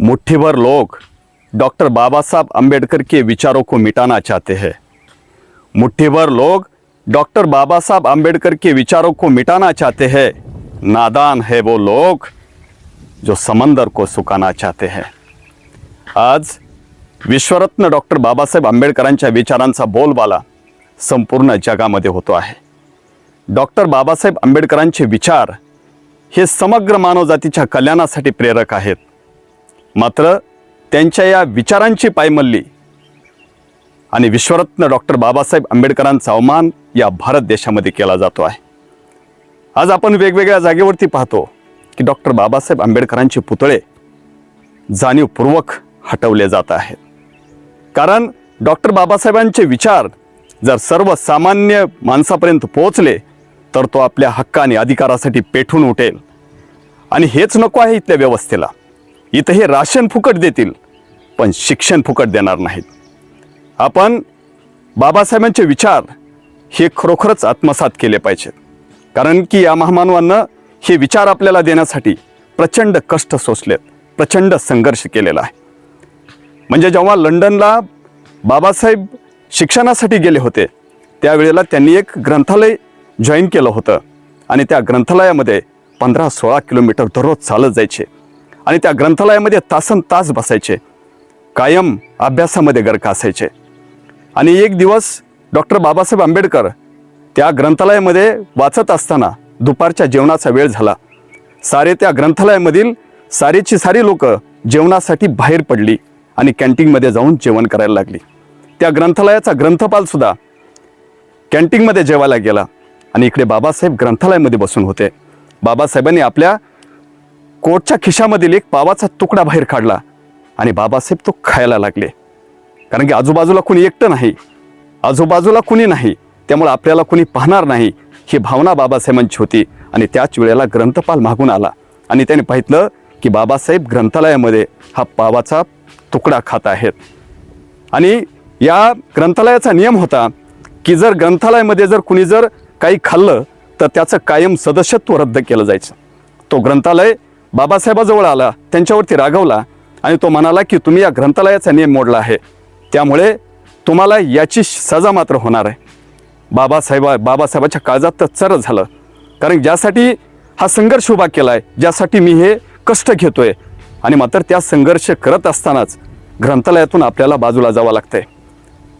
मुट्ठी भर लोग डॉक्टर बाबा साहब अंबेडकर के विचारों को मिटाना चाहते हैं। मुट्ठी भर लोग डॉक्टर बाबा साहब अंबेडकर के विचारों को मिटाना चाहते हैं। नादान है वो लोग जो समंदर को सुकाना चाहते हैं। आज विश्वरत्न डॉक्टर बाबा बाबासाहेब आंबेडकरांच्या विचारांचा बोलबाला संपूर्ण जगामध्ये होतो आहे। डॉक्टर बाबासाहेब आंबेडकरांचे विचार हे समग्र मानवजातीच्या कल्याणासाठी प्रेरक आहेत। मात्र त्यांच्या या विचारांची पायमल्ली आणि विश्वरत्न डॉक्टर बाबासाहेब आंबेडकरांचा अवमान या भारत देशामध्ये केला जातो आहे. आज आपण वेगवेगळ्या जागेवरती पाहतो की डॉक्टर बाबासाहेब आंबेडकरांचे पुतळे जाणीवपूर्वक हटवले जात आहेत. कारण डॉक्टर बाबासाहेबांचे विचार जर सर्वसामान्य माणसापर्यंत पोहोचले तर तो आपल्या हक्काने आणि अधिकारासाठी पेठून उठेल. आणि हेच नको आहे इथल्या व्यवस्थेला. इथं हे राशन फुकट देतील पण शिक्षण फुकट देणार नाहीत. आपण बाबासाहेबांचे विचार हे खरोखरच आत्मसात केले पाहिजेत. कारण की या महामानवांना हे विचार आपल्याला देण्यासाठी प्रचंड कष्ट सोसलेत प्रचंड संघर्ष केलेला आहे. म्हणजे जेव्हा लंडनला बाबासाहेब शिक्षणासाठी गेले होते त्यावेळेला त्यांनी एक ग्रंथालय जॉईन केलं होतं. आणि त्या ग्रंथालयामध्ये पंधरा सोळा किलोमीटर दररोज चालत जायचे. आणि त्या ग्रंथालयामध्ये तासन तास बसायचे. कायम अभ्यासामध्ये गर्क असायचे. आणि एक दिवस डॉक्टर बाबासाहेब आंबेडकर त्या ग्रंथालयामध्ये वाचत असताना दुपारच्या जेवणाचा वेळ झाला. सारे त्या ग्रंथालयामधील सारेची सारी लोक जेवणासाठी बाहेर पडली आणि कॅन्टीनमध्ये जाऊन जेवण करायला लागली. त्या ग्रंथालयाचा ग्रंथपालसुद्धा कॅन्टीनमध्ये जेवायला गेला आणि इकडे बाबासाहेब ग्रंथालयामध्ये बसून होते. बाबासाहेबांनी आपल्या कोटच्या खिशामधील एक पावाचा तुकडा बाहेर काढला आणि बाबासाहेब तो खायला लागले. कारण की आजूबाजूला कुणी एकटं नाही. आजूबाजूला कुणी नाही. त्यामुळे आपल्याला कुणी पाहणार नाही. ही भावना बाबासाहेबांची होती आणि त्याच वेळेला ग्रंथपाल मागून आला. आणि त्याने पाहितलं की बाबासाहेब ग्रंथालयामध्ये हा पावाचा तुकडा खात आहेत. आणि या ग्रंथालयाचा नियम होता की जर ग्रंथालयामध्ये जर कुणी जर काही खाल्लं तर त्याचं कायम सदस्यत्व रद्द केलं जायचं. तो ग्रंथालय बाबासाहेबाजवळ आला त्यांच्यावरती रागवला आणि तो म्हणाला की तुम्ही या ग्रंथालयाचा नियम मोडला आहे. त्यामुळे तुम्हाला याची सजा मात्र होणार आहे. बाबासाहेबा बाबासाहेबाच्या काळजात तर चर झालं कारण ज्यासाठी हा संघर्ष उभा केला आहे ज्यासाठी मी हे कष्ट घेतो आहे आणि मात्र त्या संघर्ष करत असतानाच ग्रंथालयातून आपल्याला बाजूला जावं लागतंय.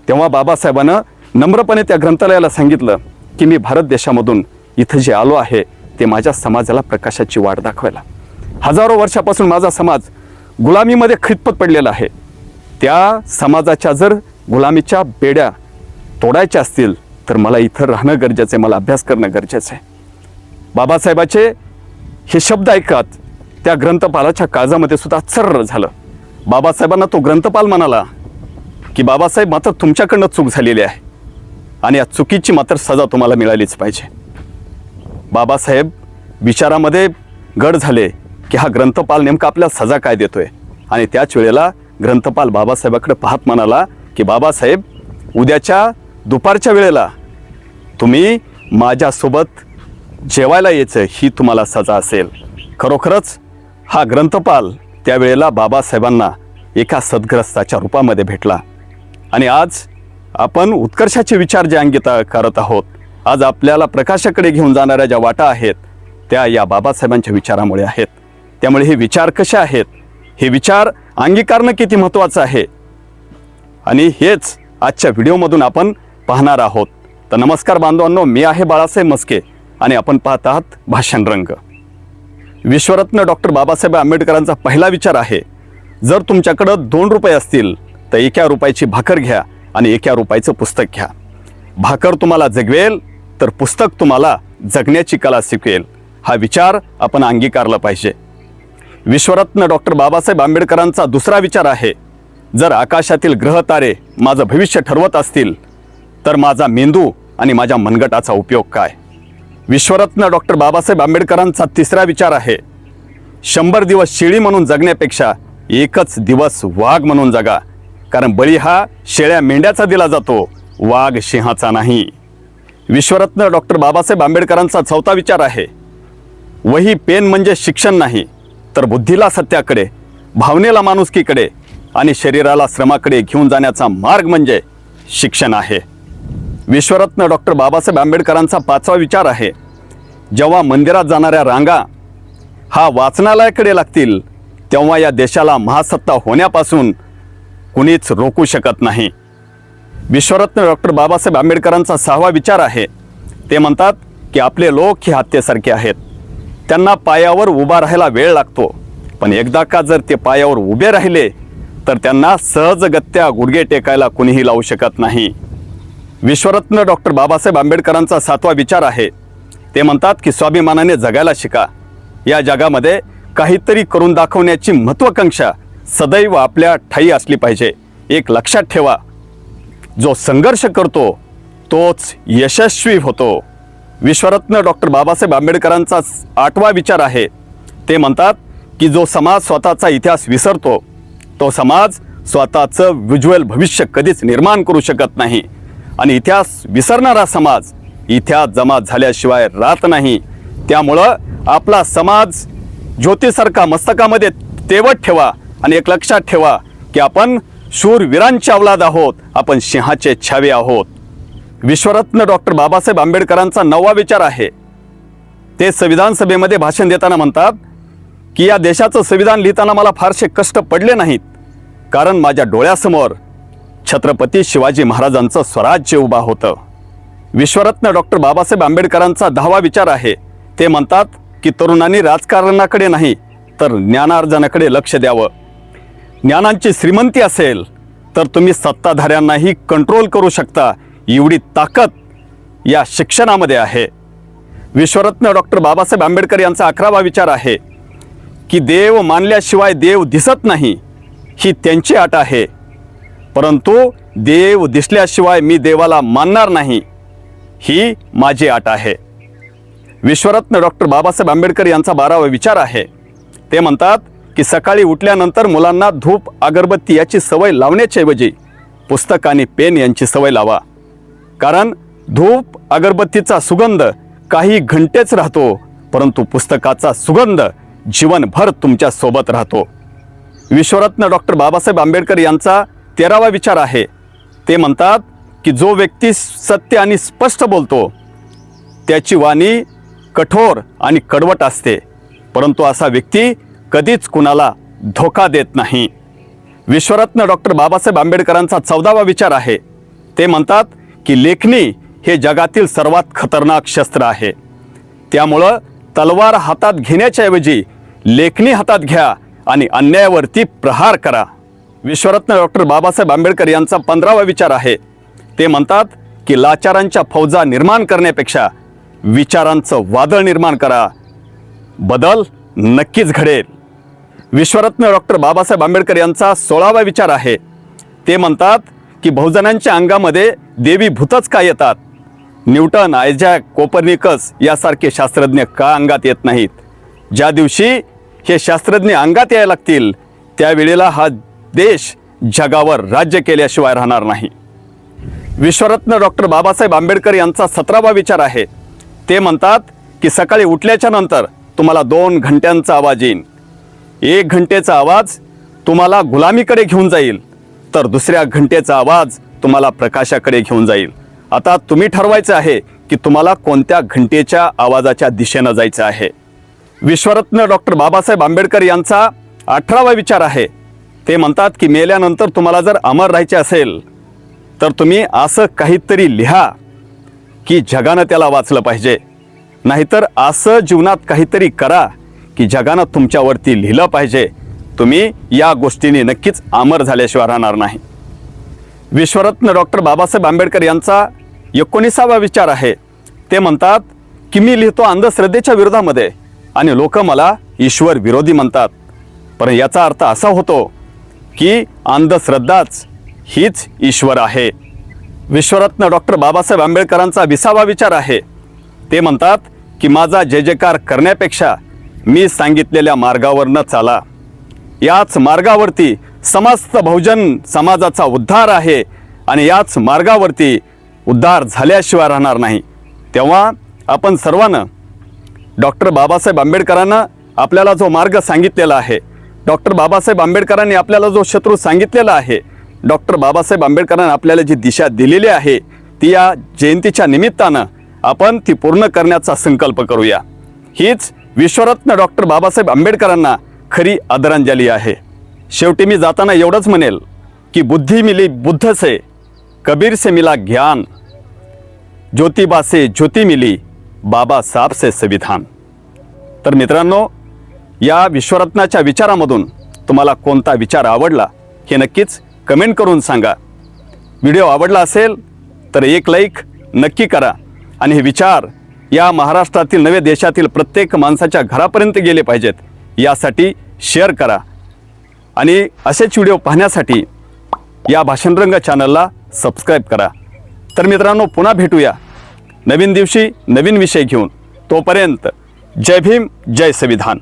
तेव्हा बाबासाहेबानं नम्रपणे त्या ग्रंथालयाला सांगितलं की मी भारत देशामधून इथं जे आलो आहे ते माझ्या समाजाला प्रकाशाची वाट दाखवायला. हजारो वर्षापासून माझा समाज गुलामीमध्ये खितपत पडलेला आहे. त्या समाजाच्या जर गुलामीच्या बेड्या तोडायच्या असतील तर मला इथं राहणं गरजेचं आहे मला अभ्यास करणं गरजेचं आहे. बाबासाहेबाचे हे शब्द ऐकत त्या ग्रंथपालाच्या काळजामध्ये सुद्धा चर्र झालं. बाबासाहेबांना तो ग्रंथपाल म्हणाला की बाबासाहेब मात्र तुमच्याकडनं चूक झालेली आहे आणि या चुकीची मात्र सजा तुम्हाला मिळालीच पाहिजे. बाबासाहेब विचारामध्ये गड झाले. की हा ग्रंथपाल नेमका आपल्याला सजा काय देतोय? आणि त्याच वेळेला ग्रंथपाल बाबासाहेबाकडे पाहत म्हणाला की बाबासाहेब उद्याच्या दुपारच्या वेळेला तुम्ही माझ्यासोबत जेवायला यायचं ही तुम्हाला सजा असेल. खरोखरच हा ग्रंथपाल त्यावेळेला बाबासाहेबांना एका सद्ग्रस्ताच्या रूपामध्ये भेटला. आणि आज आपण उत्कर्षाचे विचार जे अंगित करत आहोत आज आपल्याला प्रकाशाकडे घेऊन जाणाऱ्या ज्या वाटा आहेत त्या या बाबासाहेबांच्या विचारामुळे आहेत. त्यामुळे हे विचार कसे आहेत? हे विचार अंगीकारणं किती महत्त्वाचं आहे? आणि हेच आजच्या व्हिडिओमधून आपण पाहणार आहोत. तर नमस्कार बांधवांनो मी आहे बाळासाहेब मस्के आणि आपण पाहत आहात भाषण रंग. विश्वरत्न डॉक्टर बाबासाहेब आंबेडकरांचा पहिला विचार आहे जर तुमच्याकडं दोन रुपये असतील तर एका रुपयाची भाकर घ्या आणि एका रुपयाचं पुस्तक घ्या. भाकर तुम्हाला जगवेल तर पुस्तक तुम्हाला जगण्याची कला शिकवेल. हा विचार आपण अंगीकारला पाहिजे. विश्वरत्न डॉक्टर बाबासाहेब आंबेडकरांचा दुसरा विचार आहे. जर आकाशातील ग्रह तारे माझं भविष्य ठरवत असतील तर माझा मेंदू आणि माझ्या मनगटाचा उपयोग काय? विश्वरत्न डॉक्टर बाबासाहेब आंबेडकरांचा तिसरा विचार आहे. शंभर दिवस शेळी म्हणून जगण्यापेक्षा एकच दिवस वाघ म्हणून जगा. कारण बळी हा शेळ्या मेंढ्याचा दिला जातो वाघ सिंहाचा नाही. विश्वरत्न डॉक्टर बाबासाहेब आंबेडकरांचा चौथा विचार आहे. वही पेन म्हणजे शिक्षण नाही तर बुद्धीला सत्याकडे भावनेला माणुसकीकडे आणि शरीराला श्रमाकडे घेऊन जाण्याचा मार्ग म्हणजे शिक्षण आहे. विश्वरत्न डॉक्टर बाबासाहेब आंबेडकरांचा पाचवा विचार आहे जेव्हा मंदिरात जाणाऱ्या रांगा हा वाचनालयाकडे लागतील तेव्हा या देशाला महासत्ता होण्यापासून कुणीच रोखू शकत नाही. विश्वरत्न डॉक्टर बाबासाहेब आंबेडकरांचा सहावा विचार आहे ते म्हणतात की आपले लोक हे हत्येसारखे आहेत. त्यांना पायावर उभा राहायला वेळ लागतो. पण एकदा का जर ते पायावर उभे राहिले तर त्यांना सहजगत्या गुडघे टेकायला कुणीही लावू शकत नाही. विश्वरत्न डॉक्टर बाबासाहेब आंबेडकरांचा सातवा विचार आहे. ते म्हणतात की स्वाभिमानाने जगायला शिका. या जगामध्ये काहीतरी करून दाखवण्याची महत्त्वाकांक्षा सदैव आपल्या ठाई असली पाहिजे. एक लक्षात ठेवा. जो संघर्ष करतो तोच यशस्वी होतो. विश्वरत्न डॉक्टर बाबासाहेब आंबेडकरांचा आठवा विचार आहे. ते म्हणतात की जो समाज स्वतःचा इतिहास विसरतो तो समाज स्वतःचं विज्युअल भविष्य कधीच निर्माण करू शकत नाही. आणि इतिहास विसरणारा समाज इतिहास जमा झाल्याशिवाय राहत नाही. त्यामुळं आपला समाज ज्योतीसारखा मस्तकामध्ये तेवत ठेवा आणि एक लक्षात ठेवा की आपण शूरवीरांच्या अवलाद आहोत आपण सिंहाचे छावे आहोत. विश्वरत्न डॉक्टर बाबासाहेब आंबेडकरांचा नवा विचार आहे. ते संविधान सभेमध्ये भाषण देताना म्हणतात की या देशाचं संविधान लिहिताना मला फारसे कष्ट पडले नाहीत. कारण माझ्या डोळ्यासमोर छत्रपती शिवाजी महाराजांचं स्वराज्य उभा होतं. विश्वरत्न डॉक्टर बाबासाहेब आंबेडकरांचा दहावा विचार आहे. ते म्हणतात की तरुणांनी राजकारणाकडे नाही तर ज्ञानार्जनाकडे लक्ष द्यावं. ज्ञानांची श्रीमंती असेल तर तुम्ही सत्ताधाऱ्यांनाही कंट्रोल करू शकता. एवढी ताकद या शिक्षणामध्ये आहे. विश्वरत्न डॉक्टर बाबासाहेब आंबेडकर यांचा अकरावा विचार आहे की देव मानल्याशिवाय देव दिसत नाही ही त्यांची अट आहे. परंतु देव दिसल्याशिवाय मी देवाला मानणार नाही ही माझी अट आहे. विश्वरत्न डॉक्टर बाबासाहेब आंबेडकर यांचा बारावा विचार आहे. ते म्हणतात की सकाळी उठल्यानंतर मुलांना धूप अगरबत्ती याची सवय लावण्याच्याऐवजी पुस्तक आणि पेन यांची सवय लावा. कारण धूप अगरबत्तीचा सुगंध काही घंटेच राहतो परंतु पुस्तकाचा सुगंध जीवनभर तुमच्यासोबत राहतो. विश्वरत्न डॉक्टर बाबासाहेब आंबेडकर यांचा तेरावा विचार आहे. ते म्हणतात की जो व्यक्ती सत्य आणि स्पष्ट बोलतो त्याची वाणी कठोर आणि कडवट असते परंतु असा व्यक्ती कधीच कुणाला धोका देत नाही. विश्वरत्न डॉक्टर बाबासाहेब आंबेडकरांचा चौदावा विचार आहे. ते म्हणतात की लेखणी हे जगातील सर्वात खतरनाक शस्त्र आहे. त्यामुळं तलवार हातात घेण्याच्याऐवजी लेखणी हातात घ्या आणि अन्यायावरती प्रहार करा. विश्वरत्न डॉक्टर बाबासाहेब आंबेडकर यांचा पंधरावा विचार आहे. ते म्हणतात की लाचारांच्या फौजा निर्माण करण्यापेक्षा विचारांचं वादळ निर्माण करा. बदल नक्कीच घडेल. विश्वरत्न डॉक्टर बाबासाहेब आंबेडकर यांचा सोळावा विचार आहे. ते म्हणतात की बहुजनांच्या अंगामध्ये देवी भूतच का येतात? न्यूटन आयझॅक कोपर्निकस यासारखे शास्त्रज्ञ का अंगात येत नाहीत? ज्या दिवशी हे शास्त्रज्ञ अंगात यायला लागतील त्यावेळेला हा देश जगावर राज्य केल्याशिवाय राहणार नाही. विश्वरत्न डॉक्टर बाबासाहेब आंबेडकर यांचा सतरावा विचार आहे. ते म्हणतात की सकाळी उठल्याच्या नंतर तुम्हाला दोन घंट्यांचा आवाज येईल एक घंटेचा आवाज तुम्हाला गुलामीकडे घेऊन जाईल. तर दुसऱ्या घंटेचा आवाज तुम्हाला प्रकाशाकडे घेऊन जाईल. आता तुम्ही ठरवायचं आहे की तुम्हाला कोणत्या घंटेच्या आवाजाच्या दिशेनं जायचं आहे. विश्वरत्न डॉक्टर बाबासाहेब आंबेडकर यांचा अठरावा विचार आहे. ते म्हणतात की मेल्यानंतर तुम्हाला जर अमर राहायचे असेल तर तुम्ही असं काहीतरी लिहा की जगानं त्याला वाचलं पाहिजे. नाहीतर असं जीवनात काहीतरी करा की जगानं तुमच्यावरती लिहिलं पाहिजे. तुम्ही या गोष्टीने नक्कीच अमर झाल्याशिवाय राहणार नाही. विश्वरत्न डॉक्टर बाबासाहेब आंबेडकर यांचा एकोणीसावा विचार आहे. ते म्हणतात की मी लिहितो अंधश्रद्धेच्या विरोधामध्ये आणि लोक मला ईश्वर विरोधी म्हणतात. पण याचा अर्थ असा होतो की अंधश्रद्धाच हीच ईश्वर आहे. विश्वरत्न डॉक्टर बाबासाहेब आंबेडकरांचा विसावा विचार आहे. ते म्हणतात की माझा जय जयकार करण्यापेक्षा मी सांगितलेल्या मार्गावरनं चाला. याच मार्गावरती समस्त बहुजन समाजाचा उद्धार आहे आणि याच मार्गावरती उद्धार झाल्याशिवाय राहणार नाही. तेव्हा आपण सर्वांना डॉक्टर बाबासाहेब आंबेडकरांना आपल्याला जो मार्ग सांगितलेला आहे डॉक्टर बाबासाहेब आंबेडकरांनी आपल्याला जो शत्रू सांगितलेला आहे डॉक्टर बाबासाहेब आंबेडकरांनी आपल्याला जी दिशा दिलेली आहे ती या जयंतीच्या निमित्तानं आपण ती पूर्ण करण्याचा संकल्प करूया. हीच विश्वरत्न डॉक्टर बाबासाहेब आंबेडकरांना खरी आदरांजली आहे. शेवटी मी जाताना एवढंच म्हणेल की बुद्धी मिली बुद्ध से कबीर से मिला ज्ञान. ज्योतिबा से ज्योती मिली बाबासाहेब से संविधान. तर मित्रांनो या विश्वरत्नाच्या विचारामधून तुम्हाला कोणता विचार आवडला हे नक्कीच कमेंट करून सांगा. व्हिडिओ आवडला असेल तर एक लाईक नक्की करा आणि हे विचार या महाराष्ट्रातील नवे देशातील प्रत्येक माणसाच्या घरापर्यंत गेले पाहिजेत. यासाठी शेअर करा. आणि असेच व्हिडिओ पाहण्यासाठी या भाषणरंग चॅनलला सबस्क्राईब करा. तर मित्रांनो पुन्हा भेटूया. नवीन दिवशी नवीन विषय घेऊन. तोपर्यंत जय भीम जय संविधान.